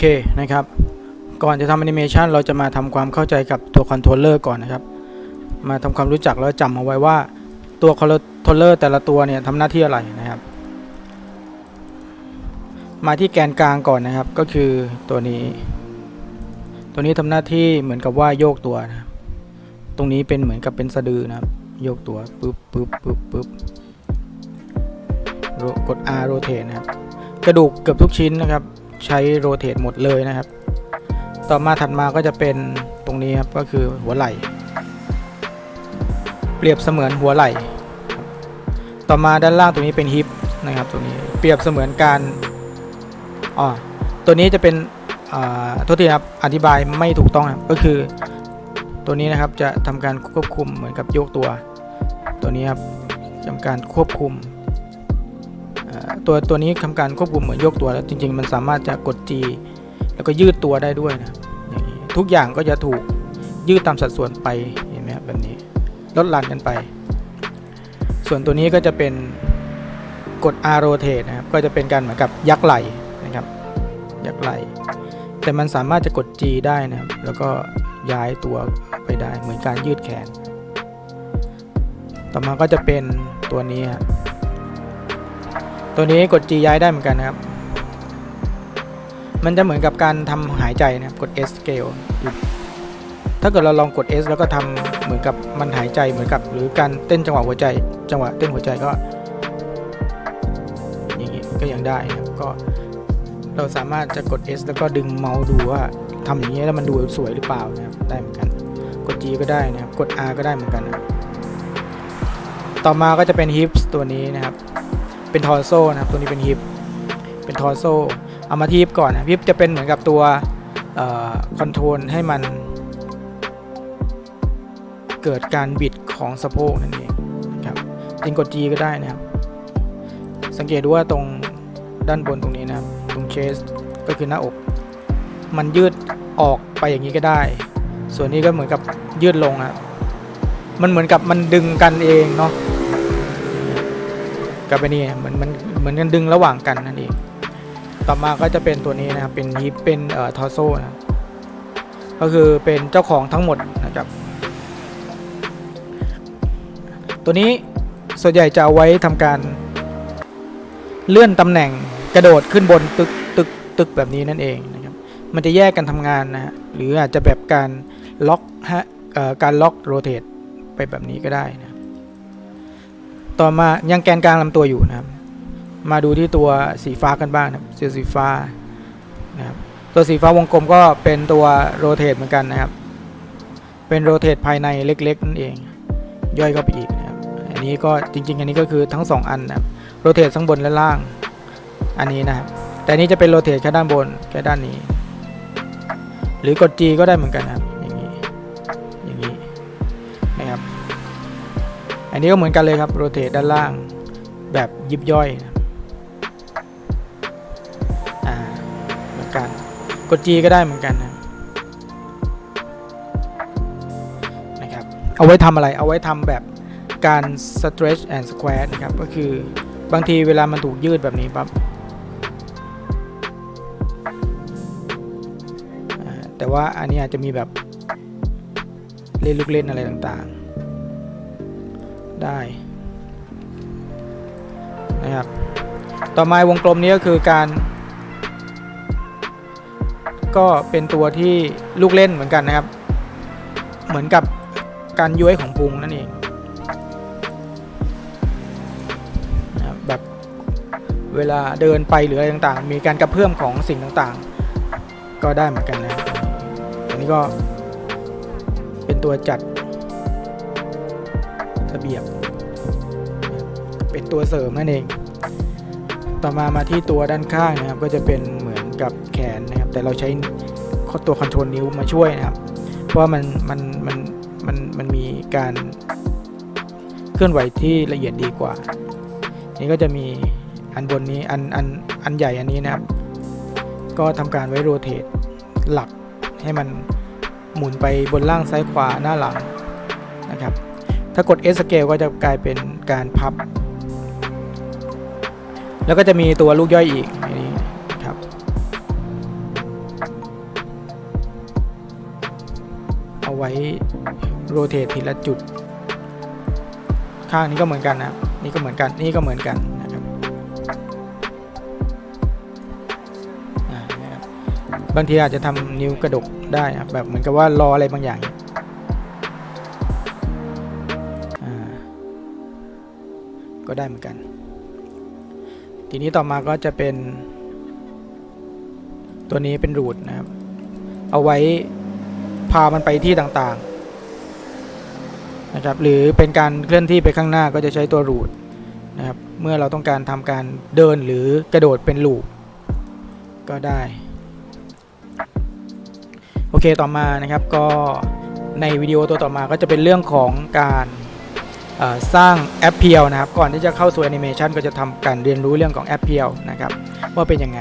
เคนะครับ ก่อนจะทำแอนิเมชันเราจะมาทำความเข้าใจกับตัวคอนโทรลเลอร์ก่อนนะครับ มาทำความรู้จักแล้วจำเอาไว้ว่าตัวคอนโทรลเลอร์แต่ละตัวเนี่ยทำหน้าที่อะไรนะครับ มาที่แกนกลางก่อนนะครับ ก็คือตัวนี้ ตัวนี้ทำหน้าที่เหมือนกับว่าโยกตัวนะตรงนี้เป็นเหมือนกับเป็นสะดือนะครับ โยกตัวปึ๊บปึ๊บปึ๊บปึ๊บกด R rotate นะครับ กระดูกเกือบทุกชิ้นนะครับ ใช้โรเตทหมดเลยนะครับ ต่อมาถัดมาก็จะเป็นตรงนี้ครับก็คือหัวไหล่ เปรียบเสมือนหัวไหล่ ต่อมาด้านล่างตรงนี้เป็นฮิปนะครับตรงนี้เปรียบเสมือนการอ๋อตัวนี้จะเป็นอ่าโทษทีครับอธิบายไม่ถูกต้องครับก็คือตัวนี้นะครับจะทำการควบคุมเหมือนกับโยกตัว ตัวนี้ครับทำการควบคุม ตัวตัวนี้ทำการควบคุมเหมือนยกตัวแล้วจริง ๆ มันสามารถจะกด G แล้วก็ยืดตัวได้ด้วยนะอย่างนี้ทุกอย่างก็จะถูกยืดตามสัดส่วนไปเห็นไหมแบบนี้ลดหลั่นกันไป ส่วนตัวนี้ก็จะเป็นกด R rotate นะครับก็จะเป็นการเหมือนกับยักไหลนะครับยักไหลแต่มันสามารถจะกด G ได้นะครับแล้วก็ย้ายตัวไปได้เหมือนการยืดแขน ต่อมาก็จะเป็นตัวนี้ครับ ตัวนี้กด G ย้ายได้เหมือนกันนะครับ มันจะเหมือนกับการทำหายใจนะครับกด S scale ถ้าเกิดเราลองกด S แล้วก็ทำเหมือนกับมันหายใจเหมือนกับ หรือการเต้นจังหวะหัวใจ จังหวะเต้นหัวใจก็ อย่างนี้ก็ยังได้นะครับก็เราสามารถจะกด S แล้วก็ดึงเมาส์ดูว่าทำอย่างนี้แล้วมันดูสวยหรือเปล่านะครับได้เหมือนกัน กด G ก็ได้นะครับกด R ก็ได้เหมือนกันนะต่อมาก็จะเป็น hips ตัวนี้นะครับ เป็นทอร์โซนะครับตัวนี้เป็นฮิปเป็นทอร์โซเอามาที่ฮิปก่อนนะฮิปจะเป็นเหมือนกับตัวคอนโทรลให้มัน เกิดการบิดของสะโพกนั่นเองนะครับจริงกด G ก็ได้นะครับ สังเกตดูว่าตรงด้านบนตรงนี้นะครับ ตรงเชสก็คือหน้าอก มันยืดออกไปอย่างนี้ก็ได้ ส่วนนี้ก็เหมือนกับยืดลงครับมันเหมือนกับมันดึงกันเองเนาะ กับไปนี่เหมือนมันเหมือนกันดึงระหว่างกันนั่นเอง ต่อมาก็จะเป็นตัวนี้นะครับ เป็นฮิปเป็นเอ่อทอโซนะก็คือเป็นเจ้าของทั้งหมดนะครับ ตัวนี้ส่วนใหญ่จะเอาไว้ทำการเลื่อนตำแหน่งกระโดดขึ้นบนตึกตึกตึกแบบนี้นั่นเองนะครับ มันจะแยกกันทำงานนะฮะ หรืออาจจะแบบการล็อกฮะเอ่อการล็อกโรเตทไปแบบนี้ก็ได้นะ ต่อมายังแกนกลางลำตัวอยู่นะครับ มาดูที่ตัวสีฟ้ากันบ้างนะครับสีสีฟ้านะครับตัวสีฟ้าวงกลมก็เป็นตัวโรเตทเหมือนกันนะครับ เป็นโรเตทภายในเล็กๆนั่นเอง ย่อยเข้าไปอีกนะครับ อันนี้ก็จริง ๆ อันนี้ก็คือทั้ง 2 อันนะครับโรเตททั้งบนและล่าง อันนี้นะครับ แต่อันนี้จะเป็นโรเตทแค่ด้านบนแค่ด้านนี้ หรือกด G ก็ได้เหมือนกันนะครับ อันนี้ก็เหมือนกันเลยครับโรเตทด้านล่างแบบยิบย่อยอ่าเหมือนกันกด G ก็ได้เหมือนกันนะนะครับเอาไว้ทำอะไรเอาไว้ทำแบบการ stretch and square นะครับ ก็คือบางทีเวลามันถูกยืดแบบนี้ปั๊บแต่ว่าอันนี้อาจจะมีแบบเล่นลูกเล่นอะไรต่างๆ ได้นะครับต่อมาวงกลมนี้ก็คือการ ก็เป็นตัวที่ลูกเล่นเหมือนกันนะครับ เหมือนกับการย้วยของพุงนั่นเองนะบแบบเวลาเดินไปหรืออะไรต่างๆ มีการกระเพื่อมของสิ่งต่างๆ ก็ได้เหมือนกันนะอันนี้ก็เป็นตัวจัด ระเบียบ เป็นตัวเสริมนั่นเอง ต่อมามาที่ตัวด้านข้างนะครับ ก็จะเป็นเหมือนกับแขนนะครับ แต่เราใช้ตัวคอนโทรลนิ้วมาช่วยนะครับ เพราะว่ามันมันมันมันมันมีการเคลื่อนไหวที่ละเอียดดีกว่า นี่ก็จะมีอันบนนี้อันอันอันใหญ่อันนี้นะครับ ก็ทำการไว้โรเตทหลักให้มันหมุนไปบนล่างซ้ายขวาหน้าหลังนะครับ ถ้ากด S scale ก็จะกลายเป็นการพับ แล้วก็จะมีตัวลูกย่อยอีกนี้ครับ เอาไว้โรเตททีละจุด ข้างนี้ก็เหมือนกันนะนี่ก็เหมือนกัน นี่ก็เหมือนกันนะครับบางทีอาจจะทำนิ้วกระดกได้แบบเหมือนกับว่ารออะไรบางอย่าง ก็ได้เหมือนกัน ทีนี้ต่อมาก็จะเป็น ตัวนี้เป็นรูทนะครับ เอาไว้พามันไปที่ต่างๆนะครับ หรือเป็นการเคลื่อนที่ไปข้างหน้าก็จะใช้ตัวรูทนะครับ เมื่อเราต้องการทำการเดินหรือกระโดดเป็นลูปก็ได้ โอเคต่อมานะครับก็ในวิดีโอตัวต่อมาก็จะเป็นเรื่องของการ สร้างแอปเพียวนะครับ ก่อนที่จะเข้าสู่แอนิเมชันก็จะทำการเรียนรู้เรื่องของแอปเพียวนะครับ ว่าเป็นยังไง